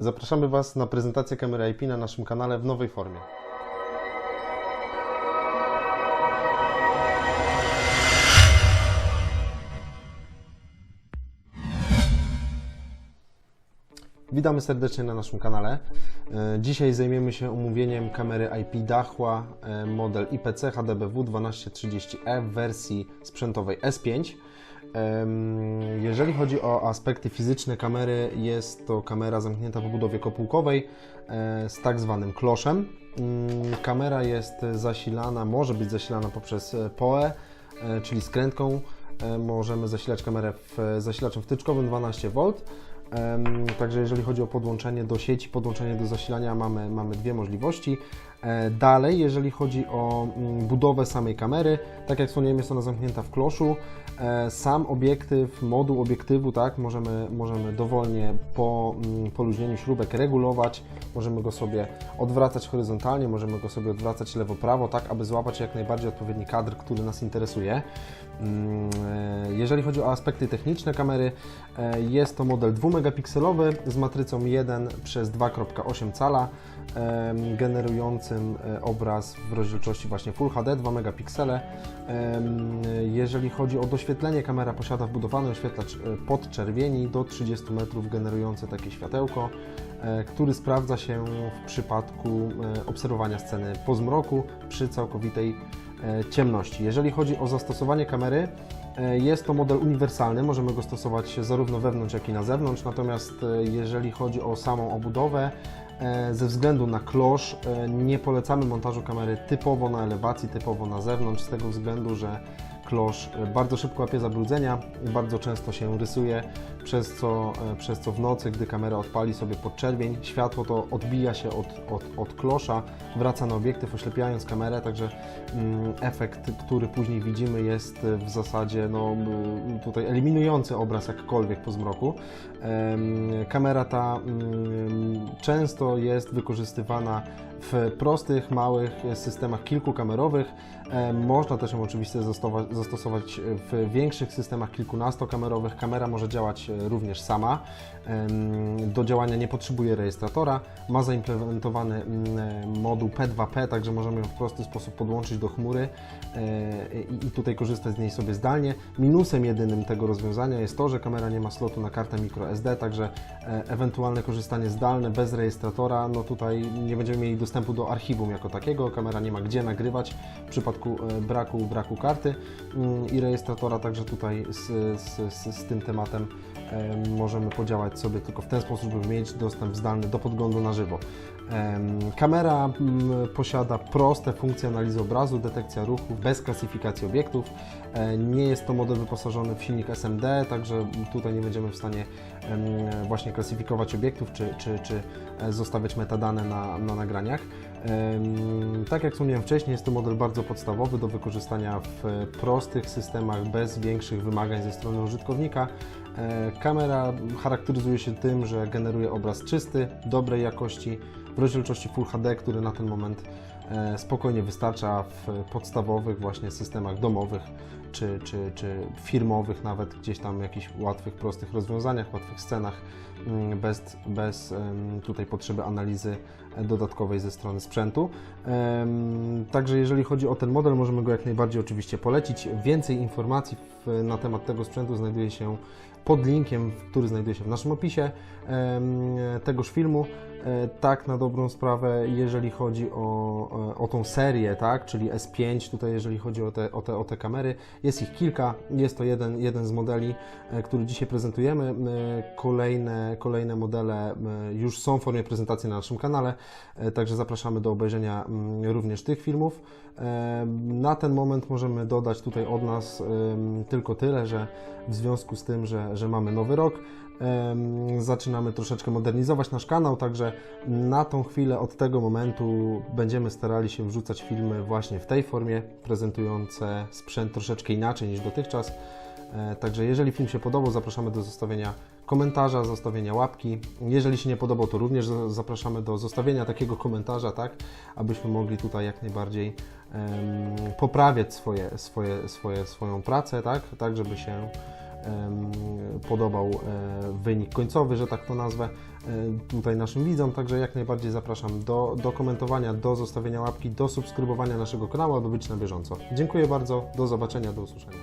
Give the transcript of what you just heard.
Zapraszamy Was na prezentację kamery IP na naszym kanale w nowej formie. Witamy serdecznie na naszym kanale. E, Dzisiaj zajmiemy się omówieniem kamery IP Dahua e, model IPC HDBW 1230E w wersji sprzętowej S5. Jeżeli chodzi o aspekty fizyczne kamery, jest to kamera zamknięta w obudowie kopułkowej e, z tak zwanym kloszem. Mm, Kamera jest zasilana, może być zasilana poprzez e, PoE, e, czyli skrętką. Możemy zasilać kamerę w, zasilaczem wtyczkowym 12V. Także jeżeli chodzi o podłączenie do sieci, podłączenie do zasilania, mamy, mamy dwie możliwości. E, Dalej, jeżeli chodzi o mm, budowę samej kamery, tak jak wspomniałem, jest ona zamknięta w kloszu. E, Sam obiektyw, moduł obiektywu, tak, możemy, możemy dowolnie po mm, poluźnieniu śrubek regulować, możemy go sobie odwracać horyzontalnie, możemy go sobie odwracać lewo-prawo, tak, aby złapać jak najbardziej odpowiedni kadr, który nas interesuje. Jeżeli chodzi o aspekty techniczne kamery, e, jest to model 2-megapikselowy z matrycą 1 przez 2,8 cala, generującym e, obraz w rozdzielczości właśnie Full HD 2 megapiksele. Jeżeli chodzi o doświetlenie, kamera posiada wbudowany oświetlacz e, podczerwieni do 30 metrów generujący takie światełko, który sprawdza się w przypadku obserwowania sceny po zmroku przy całkowitej ciemności. Jeżeli chodzi o zastosowanie kamery, jest to model uniwersalny, możemy go stosować zarówno wewnątrz, jak i na zewnątrz, natomiast e, jeżeli chodzi o samą obudowę, e, ze względu na klosz e, nie polecamy montażu kamery typowo na elewacji, typowo na zewnątrz, z tego względu, że klosz e, bardzo szybko łapie zabrudzenia, bardzo często się rysuje, przez co, e, przez co w nocy, gdy kamera odpali sobie pod czerwień, światło to odbija się od, od, od klosza, wraca na obiektyw, oślepiając kamerę, także mm, efekt, który później widzimy jest e, w zasadzie no, tutaj eliminujący obraz jakkolwiek po zmroku. Kamera ta mm, często jest wykorzystywana w prostych, małych systemach kilkukamerowych. E, Można też ją oczywiście zastosować, w większych systemach kilkunastokamerowych. Kamera może działać e, również sama. Do działania nie potrzebuje rejestratora. Ma zaimplementowany e, moduł P2P, także możemy ją w prosty sposób podłączyć do chmury i tutaj korzystać z niej sobie zdalnie. Minusem jedynym tego rozwiązania jest to, że kamera nie ma slotu na kartę microSD, także ewentualne korzystanie zdalne bez rejestratora, no tutaj nie będziemy mieli dostępu do archiwum jako takiego, kamera nie ma gdzie nagrywać w przypadku e, braku, braku karty mm, i rejestratora, także tutaj z, z, z, z tym tematem możemy podziałać sobie tylko w ten sposób, żeby mieć dostęp zdalny do podglądu na żywo. Kamera mm, posiada proste funkcje analizy obrazu, detekcja ruchu bez klasyfikacji obiektów. E, Nie jest to model wyposażony w silnik SMD, także tutaj nie będziemy w stanie właśnie klasyfikować obiektów czy, czy, czy e, zostawiać metadane na, na nagraniach. Em, Tak jak wspomniałem wcześniej, jest to model bardzo podstawowy do wykorzystania w prostych systemach bez większych wymagań ze strony użytkownika. E, Kamera charakteryzuje się tym, że generuje obraz czysty, dobrej jakości, w rozdzielczości Full HD, który na ten moment e, spokojnie wystarcza w podstawowych właśnie systemach domowych czy, czy, czy firmowych, nawet gdzieś tam jakichś łatwych, prostych rozwiązaniach, łatwych scenach, mm, bez, bez tutaj potrzeby analizy dodatkowej ze strony sprzętu. Także jeżeli chodzi o ten model, możemy go jak najbardziej oczywiście polecić. Więcej informacji na temat tego sprzętu znajduje się pod linkiem, który znajduje się w naszym opisie tegoż filmu. E, Tak, na dobrą sprawę, jeżeli chodzi o, o tą serię, tak, czyli S5, tutaj jeżeli chodzi o te, o, te, o te kamery, jest ich kilka, jest to jeden, jeden z modeli, e, który dzisiaj prezentujemy. E, Kolejne, kolejne modele e, już są w formie prezentacji na naszym kanale, e, także zapraszamy do obejrzenia mm, również tych filmów. E, Na ten moment możemy dodać tutaj od nas tylko tyle, że w związku z tym, że, że mamy nowy rok, zaczynamy troszeczkę modernizować nasz kanał, także na tą chwilę od tego momentu będziemy starali się wrzucać filmy właśnie w tej formie, prezentujące sprzęt troszeczkę inaczej niż dotychczas. E, Także jeżeli film się podobał, zapraszamy do zostawienia komentarza, zostawienia łapki. Jeżeli się nie podobał, to również za- zapraszamy do zostawienia takiego komentarza, tak, abyśmy mogli tutaj jak najbardziej em, poprawiać swoje, swoje, swoje, swoją pracę, tak, tak żeby się podobał e, wynik końcowy, że tak to nazwę, e, tutaj naszym widzom. Także jak najbardziej zapraszam do, do komentowania, do zostawienia łapki, do subskrybowania naszego kanału, aby być na bieżąco. Dziękuję bardzo, do zobaczenia, do usłyszenia.